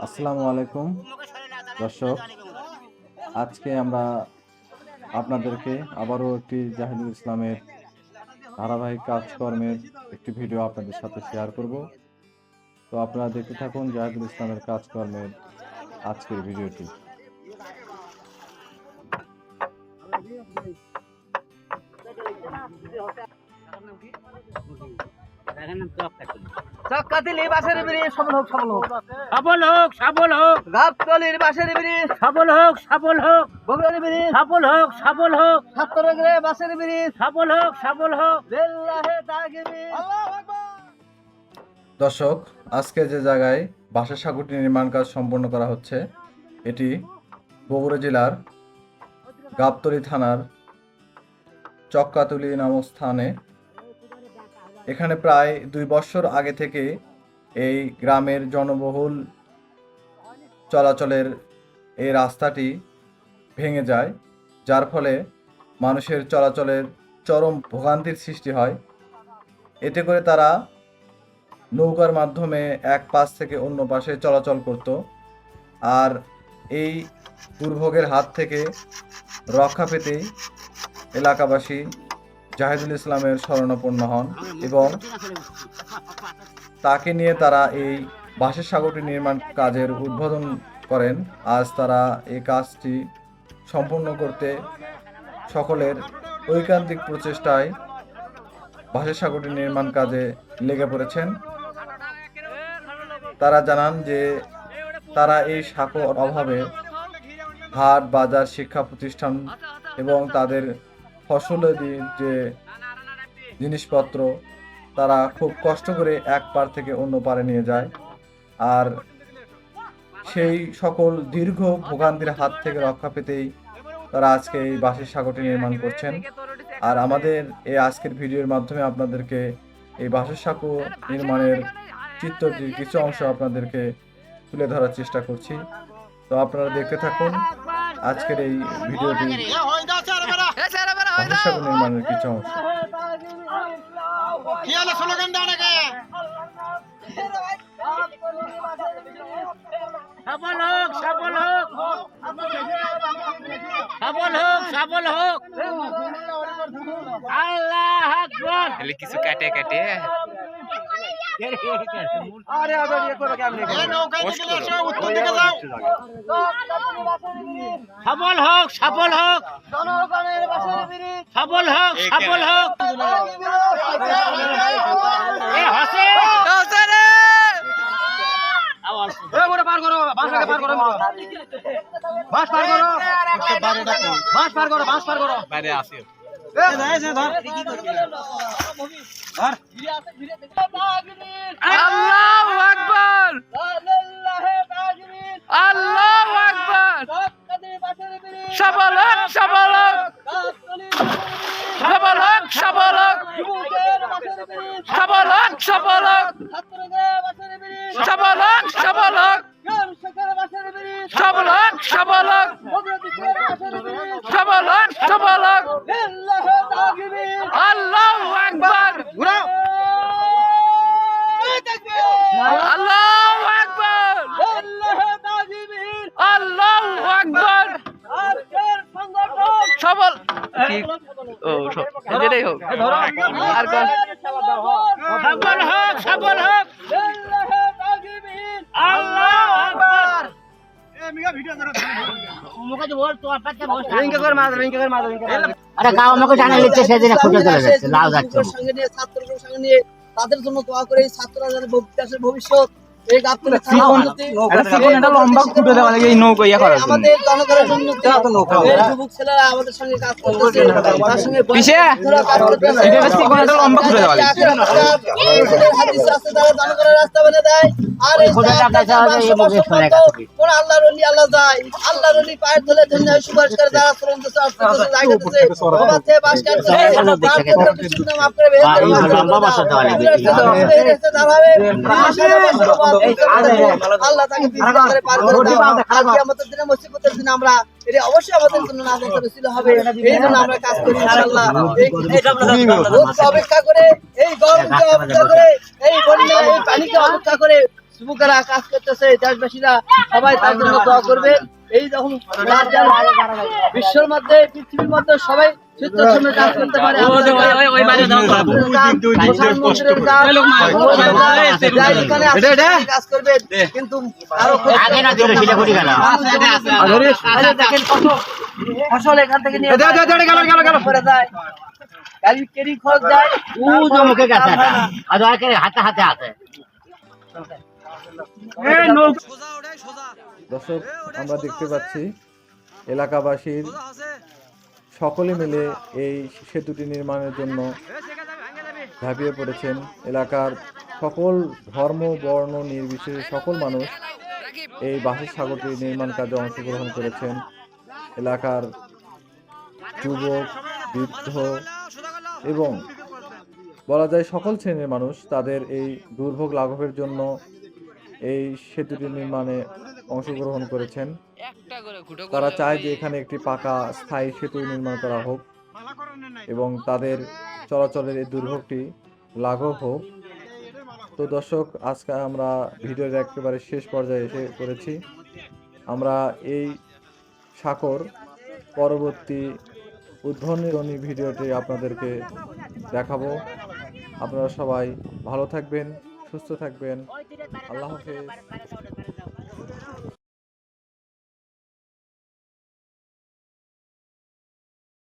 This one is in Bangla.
আসসালামু আলাইকুম দর্শক আজকে আমরা আপনাদেরকে আবারও একটি জাহিদুল ইসলামের ধারাবাহিক কাজকর্মের একটি ভিডিও আপনাদের সাথে শেয়ার করব তো আপনারা দেখতে থাকুন জাহিদুল ইসলামের কাজকর্মের আজকের ভিডিওটি চক্কাতিলি বাসের ব্রিজ সফল হোক সফল হোক। সফল হোক সফল হোক। গাবতলির বাসের ব্রিজ সফল হোক সফল হোক। বগুড়ার ব্রিজ সফল হোক সফল হোক। ছাত্রগ্রে বাসের ব্রিজ সফল হোক সফল হোক। লিল্লাহে তাকবীর দর্শক আজকে যে জায়গায় বাসা সাগরটি নির্মাণ কাজ সম্পন্ন করা হচ্ছে এটি বগুড়া জেলার গাবতলী থানার চক্কাতুলি নামক স্থানে এখানে প্রায় দুই বছর আগে থেকে এই গ্রামের জনবহুল চলাচলের এই রাস্তাটি ভেঙে যায়, যার ফলে মানুষের চলাচলের চরম ভোগান্তির সৃষ্টি হয়। এতে করে তারা নৌকার মাধ্যমে এক পাশ থেকে অন্য পাশে চলাচল করত আর এই দুর্ভোগের হাত থেকে রক্ষা পেতেই এলাকাবাসী জাহিদুল ইসলামের শরণাপন্ন হন এবং তাকে নিয়ে তারা এই বাঁশের সাগরটি নির্মাণ কাজের উদ্বোধন করেন। আজ তারা এই কাজটি সম্পূর্ণ করতে সকলের ঐকান্তিক প্রচেষ্টায় বাঁশের সাগরটি নির্মাণ কাজে লেগে পড়েছেন। তারা জানান যে তারা এই সাঁকোর অভাবে হাট, বাজার, শিক্ষা প্রতিষ্ঠান এবং তাদের ফসলের যে জিনিসপত্র, তারা খুব কষ্ট করে এক পার থেকে অন্য পারে নিয়ে যায়। আর সেই সকল দীর্ঘ ভোগান্তির হাত থেকে রক্ষা পেতেই তারা আজকে এই বাঁশের সাগরটি নির্মাণ করছেন। আর আমাদের এই আজকের ভিডিওর মাধ্যমে আপনাদেরকে এই বাঁশের সাঁকো নির্মাণের চিত্রটির কিছু অংশ আপনাদেরকে তুলে ধরার চেষ্টা করছি। তো আপনারা দেখতে থাকুন আজকের এই ভিডিওটি। বাঁশের সাঁকো নির্মাণের কিছু অংশ। কি হলো স্লোগান দাও নাকি? সফল হোক সফল হোক। সফল হোক সফল হোক। আল্লাহ আকবার। তাহলে কিছু কাটে কাটে আরে আরে ইয়ে করো কেমনে? এই নৌকায় থেকে এসো উত্তর দিকে যাও। সফল হোক সফল হোক। জনগণের বাসের ব্রিজ সফল হোক সফল হোক। এ হাসে। আওয়াজ এ মোরে পার করো বাসটাকে পার করো বাস পার করো। বাস পার করো বাস পার করো। বাইরে আসি এ ধর এসে ধর। ধর আল্লাহু আকবার লিল্লাহে তাকবীর আল্লাহু আকবার চক্কাতিলি বাসের ব্রিজ সফল হোক সফল হোক গাবতলির সফল হোক সফল হোক যুবকের বাসের ব্রিজ সফল হোক সফল হোক ছাত্রদের বাসের ব্রিজ সফল হোক সফল হোক গ্রাম শাখার বাসের ব্রিজ সফল হোক সফল হোক ভগবতীর বাসের ব্রিজ সফল হোক সফল হোক লিল্লাহে তাকবীর আল্লাহু আকবার ঘুরাও আল্লাহু আকবার লিল্লাহে তাকবীর আল্লাহু আকবার আজকের সংগঠন সফল ও যেটাই হোক আর কোন সফল হোক সফল হোক আল্লাহ আকবার। তাদের জন্য দোয়া করে ছাত্ররা ভবিষ্যৎ লম্বা খুঁটে দেওয়া লাগে এই নৌকো ইয়া করার জন্য। খুঁটে দেওয়া লাগে। বাসা দেওয়া লাগে। আল্লাহ তাকে পার করে আমাদের দিনে মুসিবতের দিনে আমরা এটা অবশ্যই আমাদের জন্য নাজাত রসিল হবে। এই জন্য আমরা কাজ করি ইনশাআল্লাহ। অপেক্ষা করে এই গরমকে অপেক্ষা করে এই বন্যা এই পানিকে অপেক্ষা করে যুবকেরা কাজ করতেছে দেশবাসীরা সবাই তার জন্য দোয়া করবে। এই যখন বিশ্বের মধ্যে পৃথিবীর মধ্যে সবাই কাজ করতে পারে কাজ, করবে কিন্তু আরও ফসল এখান থেকে নিয়ে যায় গাড়ি কেরি খরচ যায় ও গেছে আর হাতে হাতে আছে দর্শক আমরা দেখতে পাচ্ছি এলাকাবাসীর সকলে মিলে এই সেতুটি নির্মাণের জন্য ঝাঁপিয়ে পড়েছেন এলাকার সকল ধর্ম বর্ণ নির্বিশেষে সকল মানুষ এই বাঁশের সাগরটি নির্মাণ কাজে অংশগ্রহণ করেছেন। এলাকার যুবক বৃদ্ধ এবং বলা যায় সকল শ্রেণির মানুষ তাদের এই দুর্ভোগ লাঘবের জন্য এই সেতুটি নির্মাণে অংশগ্রহণ করেছেন। তারা চায় যে এখানে একটি পাকা স্থায়ী সেতু নির্মাণ করা হোক এবং তাদের চলাচলের এই দুর্ভোগটি লাঘব হোক। তো দর্শক আজকে আমরা ভিডিওর একেবারে শেষ পর্যায়ে এসে করেছি আমরা এই সাকর পরবর্তী উদ্বোধনী ভিডিওটি আপনাদেরকে দেখাবো। আপনারা সবাই ভালো থাকবেন সুস্থ থাকবেন। আল্লাহ হাফেজ।